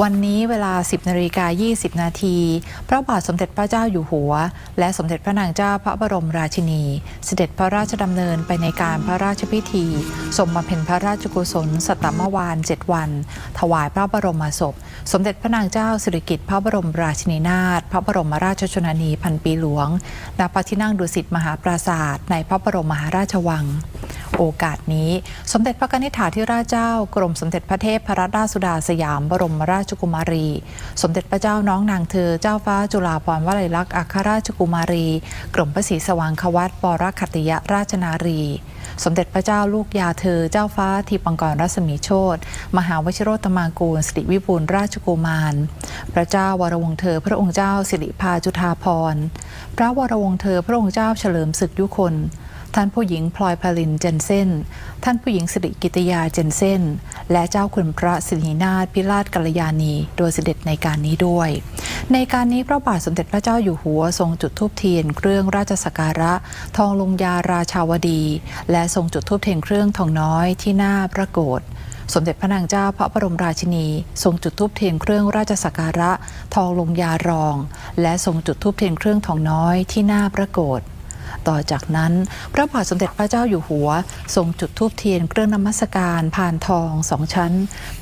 วันนี้เวลา 10นาฬิกา20 นาที พระบาทสมเด็จพระเจ้าอยู่หัว และสมเด็จพระนางเจ้าพระบรมราชินี เสด็จพระราชดำเนินไปในการพระราชพิธีทรงบำเพ็ญพระราชกุศลสตตมวาน 7 วัน ถวายพระบรมศพ สมเด็จพระนางเจ้าสิริกิติ์พระบรมราชินีนาถพระบรมราชชนนีพันปีหลวงณพระที่นั่งดุสิตมหาปราสาทในพระบรมมหาราชวัง โอกาสนี้ สมเด็จพระนิธิถาธิราชเจ้า กรมสมเด็จพระเทพพระราชสุดาสยามบรมราชกุมารี สมเด็จพระเจ้าน้องนางเธอเจ้าฟ้าจุฬาภรณ์วลัยลักษณ์อัครราชกุมารี กรมพระศรีสว่างควัตปรคติยราชนารี สมเด็จพระเจ้าลูกยาเธอเจ้าฟ้าทีปังกรรัศมีโชตมหาวชิโรตมากูลสิริวิบูลราชกุมาร พระเจ้าวรวงเธอพระองค์เจ้าสิริพาจุฑาภรณ์พระวรวงเธอพระองค์เจ้าเฉลิมศึกยุคน ท่านผู้หญิงพลอยพลินเจนเซนท่านผู้หญิงสิริกิตยาเจนเซนและเจ้าคุณพระสิรินาถพิราชกัลยาณี โดยเสด็จในการนี้ด้วย ในการนี้พระบาทสมเด็จพระเจ้าอยู่หัวทรงจุดธูปเทียนเครื่องราชสักการะ ทองลงยาราชาวดี และทรงจุดธูปเทียนเครื่องทองน้อยที่หน้าพระโกศสมเด็จพระนางเจ้าพระบรมราชินี ทรงจุดธูปเทียนเครื่องราชสักการะ ทองลงยารอง และทรงจุดธูปเทียนเครื่องทองน้อยที่หน้าพระโกศ ต่อจากนั้น พระบาทสมเด็จพระเจ้าอยู่หัว ทรงจุดธูปเทียนเครื่องนมัสการผ่านทองสองชั้น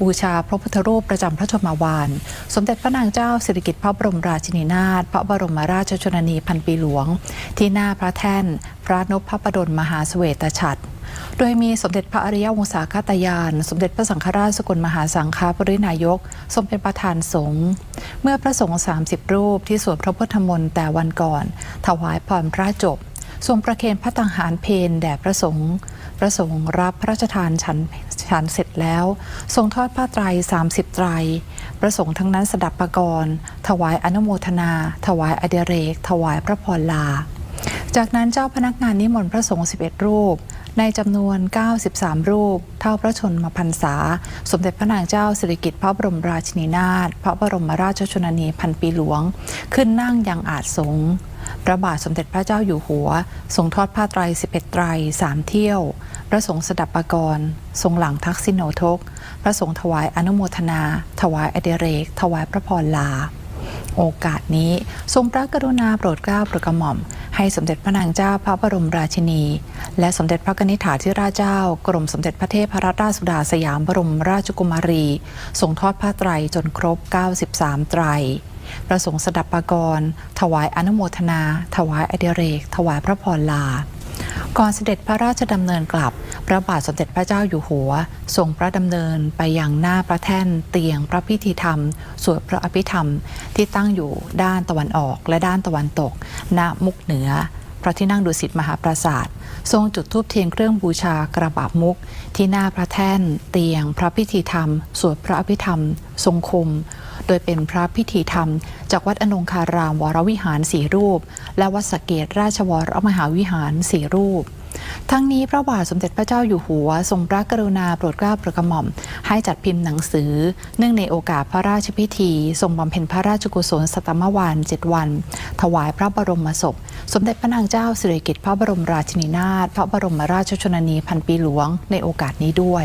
บูชาพระพุทธรูปประจำพระชนมวาน สมเด็จพระนางเจ้าสิริกิติ์พระบรมราชินีนาถพระบรมราชชนนีพันปีหลวง ที่หน้าพระแท่น พระนพพระปดลมหาเสวตฉัตรโดยมีสมเด็จพระอริยวงศาคตยาน สมเด็จพระสังฆราชสกลมหาสังฆปรินายก ทรงเป็นประธานสงฆ์เมื่อพระสงฆ์30 รูปที่สวดพระพุทธมนต์แต่วันก่อน ถวายพรพระจบ ทรงประเคนพระตังหารเพนแด่พระสงฆ์พระสงฆ์รับพระราชทานฉันฉันเสร็จแล้ว ทรงทอดผ้าไตร30ไตรพระสงฆ์ทั้งนั้นสดับประกรณ์ถวายอนุโมทนา ถวายอเดเรก ถวายพระพรลา จากนั้นเจ้าพนักงานนิมนต์พระสงฆ์11 รูป ในจำนวน 93 รูป เท่าพระชนมพรรษา สมเด็จพระนางเจ้าสิริกิติ์พระบรมราชินีนาถพระบรมราชชนนีพันปีหลวง ขึ้นนั่งยังอาจสงฆ์ พระบาทสมเด็จพระเจ้าอยู่หัว ทรงทอดผ้าไตร 11 ไตรสามเที่ยว พระสงฆ์สดับปกรณ์ทรงหลังทักษิโนทก พระสงฆ์ถวายอนุโมทนา ถวายอเดเรก ถวายพระพรลา โอกาสนี้ทรงพระกรุณาโปรดเกล้าโปรดกระหม่อม ให้สมเด็จพระนางเจ้าพระบรมราชินี และสมเด็จพระนิธิถาธิราชเจ้า กรมสมเด็จพระเทพพระราชสุดาสยามบรมราชกุมารีทรงทอดผ้าไตรจนครบ 93 ไตร ประสงค์สดับปกรถวายอนุโมทนา ถวายอเดเรก ถวายพระพรลา ก่อนเสด็จพระราชดำเนินกลับ พระบาทสมเด็จพระเจ้าอยู่หัวทรงพระดำเนินไปยังหน้าพระแท่นเตียงพระพิธีธรรม สวดพระอภิธรรมที่ตั้งอยู่ด้านตะวันออกและด้านตะวันตก ณมุกเหนือพระที่นั่งดุสิตมหาปราสาททรงจุดธูปเทียนเครื่องบูชากระบาบมุก ที่หน้าพระแท่น เตียง พระพิธีธรรม สวดพระอภิธรรม ทรงคุม โดยเป็นพระพิธีธรรม จากวัดอนงคารามวรวิหารสี่รูป และวัดสเกตราชวรมหาวิหารสี่รูป ทั้งนี้พระบาทสมเด็จพระเจ้าอยู่หัว ทรงพระกรุณาโปรดเกล้าโปรดกระหม่อม ให้จัดพิมพ์หนังสือ เนื่องในโอกาสพระราชพิธี ทรงบำเพ็ญพระราชกุศลสตมวานเจ็ดวัน ถวายพระบรมศพ สมเด็จพระนางเจ้าสิริกิติ์พระบรมราชินีนาถพระบรมราชชนนีพันปีหลวงในโอกาสนี้ด้วย